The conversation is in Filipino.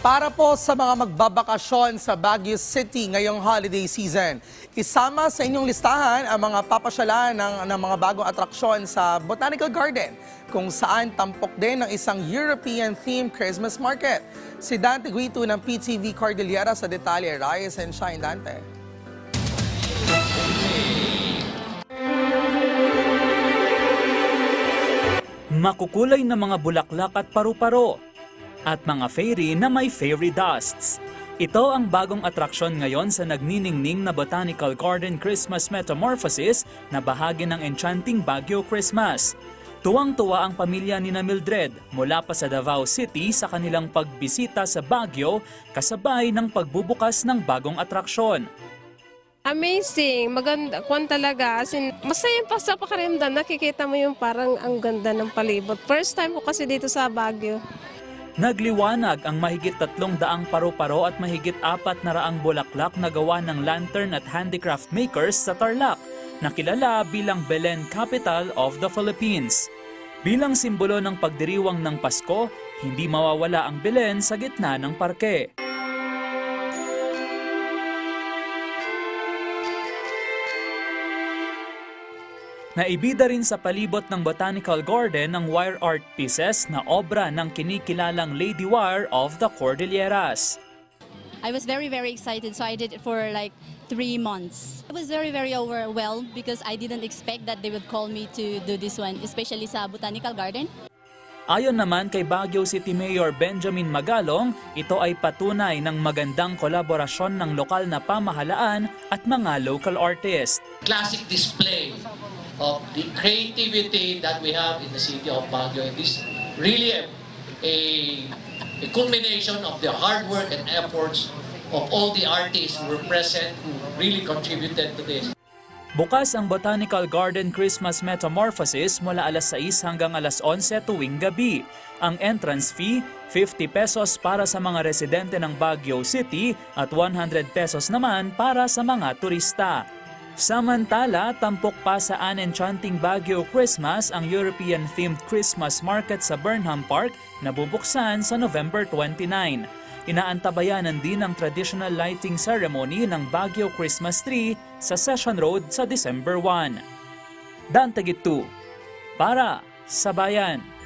Para po sa mga magbabakasyon sa Baguio City ngayong holiday season, isama sa inyong listahan ang mga papasyalan ng, ng mga bagong atraksyon sa Botanical Garden, kung saan tampok din ng isang European-themed Christmas market. Si Dante Guito ng PTV Cordillera sa detalye. Rise and shine, Dante. Makukulay na mga bulaklak at paru-paro at mga fairy na may fairy dusts. Ito ang bagong atraksyon ngayon sa nagniningning na Botanical Garden Christmas Metamorphosis na bahagi ng Enchanting Baguio Christmas. Tuwang-tuwa ang pamilya ni na Mildred mula pa sa Davao City sa kanilang pagbisita sa Baguio kasabay ng pagbubukas ng bagong atraksyon. Amazing, maganda, kwan talaga. As in, masaya pa sa pakiramdam. Nakikita mo yung parang ang ganda ng palibot. First time ko kasi dito sa Baguio. Nagliwanag ang mahigit tatlong daang paru-paro at mahigit apat na raang bulaklak na gawa ng lantern at handicraft makers sa Tarlac, na kilala bilang Belen Capital of the Philippines. Bilang simbolo ng pagdiriwang ng Pasko, hindi mawawala ang Belen sa gitna ng parke. Naibida rin sa palibot ng Botanical Garden ang wire art pieces na obra ng kinikilalang Lady Wire of the Cordilleras. I was very, very excited, so I did it for like three months. I was very, very overwhelmed because I didn't expect that they would call me to do this one, especially sa Botanical Garden. Ayon naman kay Baguio City Mayor Benjamin Magalong, ito ay patunay ng magandang kolaborasyon ng lokal na pamahalaan at mga local artists. classic display of the creativity that we have in the city of Baguio. It is really a, a, a culmination of the hard work and efforts of all the artists who were present who really contributed to this. Bukas ang Botanical Garden Christmas Metamorphosis mula alas 6 hanggang alas 11 tuwing gabi. Ang entrance fee, 50 pesos para sa mga residente ng Baguio City at 100 pesos naman para sa mga turista. Samantala, tampok pa sa An Enchanting Baguio Christmas ang European-themed Christmas market sa Burnham Park na bubuksan sa November 29. Inaantabayanan din ang traditional lighting ceremony ng Baguio Christmas Tree sa Session Road sa December 1. Dante Gitu, para sa bayan.